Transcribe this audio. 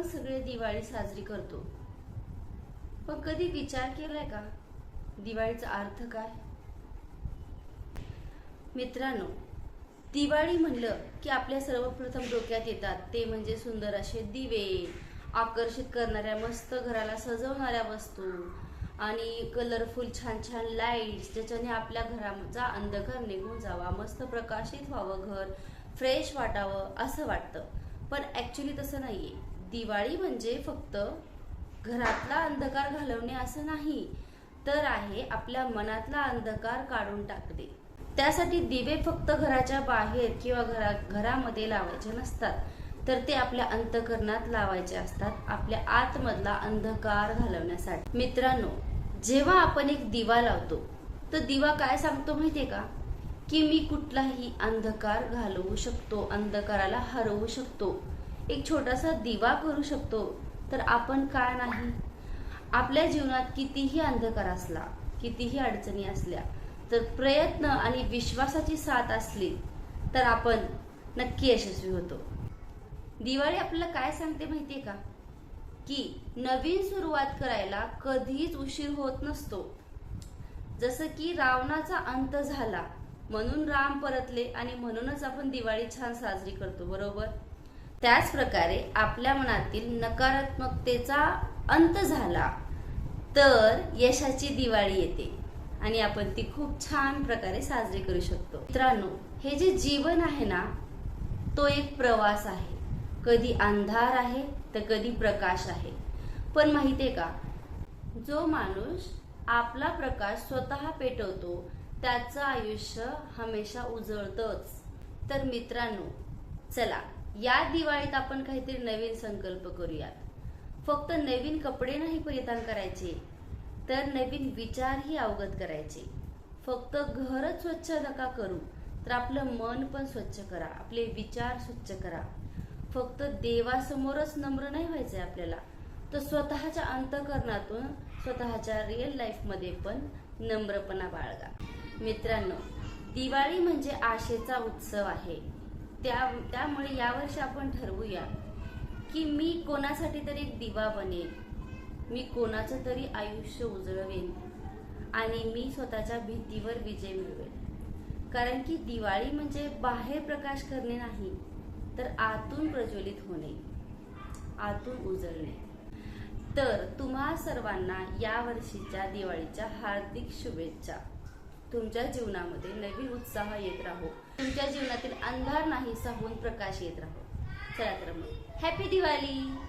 आपण सगळे दिवाळी साजरी करतो. पण कधी विचार केलाय का? दिवाळीचा अर्थ काय? मित्रांनो दिवाळी म्हणलं की आपल्या सर्वप्रथम डोक्यात येतात. ते म्हणजे सुंदर असे दिवे आकर्षित करणाऱ्या मस्त घराला सजवणाऱ्या वस्तू आणि कलरफुल छान छान लाईट्स ज्याच्याने आपल्या घराचा अंधकार निघून जावा मस्त प्रकाशित व्हावं घर फ्रेश वाटावं असं वाटतं. पण ॲक्च्युली तसं नाहीये. दिवाळी म्हणजे फक्त घरातला अंधकार घालवणे असं नाही तर आहे आपल्या मनातला अंधकार काढून टाकणे. त्यासाठी दिवे फक्त घराच्या बाहेर किंवा घरा घरामध्ये लावायचे नसतात तर ते आपल्या अंतकरणात लावायचे असतात आपल्या आतमधला अंधकार घालवण्यासाठी. मित्रांनो जेव्हा आपण एक दिवा लावतो तर दिवा काय सांगतो माहितीये का? की मी कुठलाही अंधकार घालवू शकतो अंधकाराला हरवू शकतो. एक छोटासा दिवा करू शकतो तर आपण काय नाही? आपल्या जीवनात कितीही अंधकार असला कितीही अडचणी असल्या तर प्रयत्न आणि विश्वासाची साथ असली तर आपण नक्की यशस्वी होतो. दिवाळी आपल्याला काय सांगते माहितीये का? की नवीन सुरुवात करायला कधीच उशीर होत नसतो. जसं की रावणाचा अंत झाला म्हणून राम परतले आणि म्हणूनच आपण दिवाळी छान साजरी करतो बरोबर? त्याचप्रकारे आपल्या मनातील नकारात्मकतेचा अंत झाला तर यशाची दिवाळी येते आणि आपण ती खूप छान प्रकारे साजरी करू शकतो. मित्रांनो हे जे जीवन आहे ना तो एक प्रवास आहे. कधी अंधार आहे तर कधी प्रकाश आहे. पण माहिती आहे का जो माणूस आपला प्रकाश स्वतः पेटवतो त्याचं आयुष्य हमेशा उजळतच. तर मित्रांनो चला या दिवाळीत आपण काहीतरी नवीन संकल्प करूयात. फक्त नवीन कपडे नाही परिधान करायचे तर नवीन विचारही अवगत करायचे. फक्त घरच स्वच्छ नका करू तर आपलं मन पण स्वच्छ करा आपले विचार स्वच्छ करा. फक्त देवासमोरच नम्र नाही व्हायचंय आपल्याला तर स्वतःच्या अंतकरणातून स्वतःच्या रिअल लाईफमध्ये पण नम्रपणा बाळगा. मित्रांनो दिवाळी म्हणजे आशेचा उत्सव आहे. त्या त्यामुळे यावर्षी आपण ठरवूया की मी कोणासाठी तरी एक दिवा बनेन मी कोणाचं तरी आयुष्य उजळवेन आणि मी स्वतःच्या भीतीवर विजय मिळवेन. कारण की दिवाळी म्हणजे बाहेर प्रकाश करणे नाही तर आतून प्रज्वलित होणे आतून उजळणे. तर तुम्हा सर्वांना या वर्षीच्या दिवाळीच्या हार्दिक शुभेच्छा. तुमच्या जीवनामध्ये नवीन उत्साह येत राहो. तुमच्या जीवनातील अंधार नाही होऊन प्रकाश येत राहो. चला तर मग. हॅपी दिवाळी